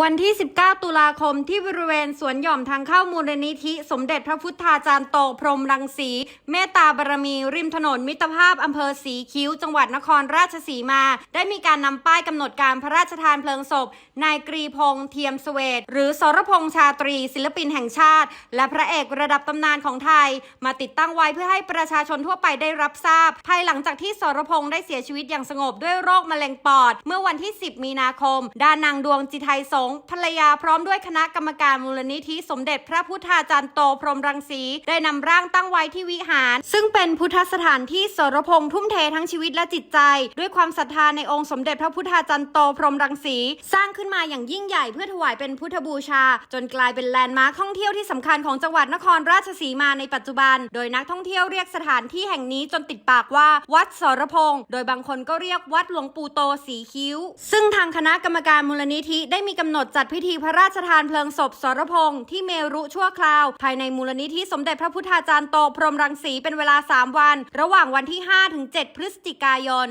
วันที่ 19 ตุลาคมที่บริเวณสวนหย่อมทางเข้ามูลนิธิ สมเด็จพระพุทธาจารย์โตพรหมรังสี เมตตาบารมี ริมถนนมิตรภาพอำเภอสีคิ้ว จังหวัดนครราชสีมา ได้มีการนำป้ายกำหนดการพระราชทานเพลิงศพ นายกรีพงษ์เทียมสเวตหรือสรพงษ์ชาตรี ศิลปินแห่งชาติ และพระเอกระดับตำนานของไทย มาติดตั้งไว้เพื่อให้ประชาชนทั่วไปได้รับทราบ ภายหลังจากที่สรพงษ์ได้เสียชีวิตอย่างสงบด้วยโรคมะเร็งปอด เมื่อวันที่ 10 มีนาคม ด้านนางดวงจิไทยสงฆ์ภรรยาพร้อมด้วยคณะกรรมการมูลนิธิสมเด็จพระพุทธาจารย์โตพรหมรังสี ได้นำร่างตั้งไว้ที่วิหาร ซึ่งเป็นพุทธสถานที่สรพงษ์ทุ่มเททั้งชีวิตและจิตใจ ด้วยความศรัทธาในองค์สมเด็จพระพุทธาจารย์โตพรหมรังสี สร้างขึ้นมาอย่างยิ่งใหญ่เพื่อถวายเป็นพุทธบูชา จนกลายเป็นแลนด์มาร์คท่องเที่ยวที่สำคัญของจังหวัดนครราชสีมาในปัจจุบัน โดยนักท่องเที่ยวเรียกสถานที่แห่งนี้จนติดปากว่า วัดสรพงษ์โดยบางคนก็เรียกวัดหลวงปู่โตสีคิ้ว ซึ่งทางคณะกรรมการมูลนิธิได้มีกำหนดจัดพิธีพระราชทานเพลิงศพสรพงษ์ที่เมรุชั่วคราว ภายในมูลนิธิสมเด็จพระพุทธาจารย์โตพรหมรังสีเป็นเวลา 3 วัน ระหว่างวันที่ 5-7 พฤศจิกายน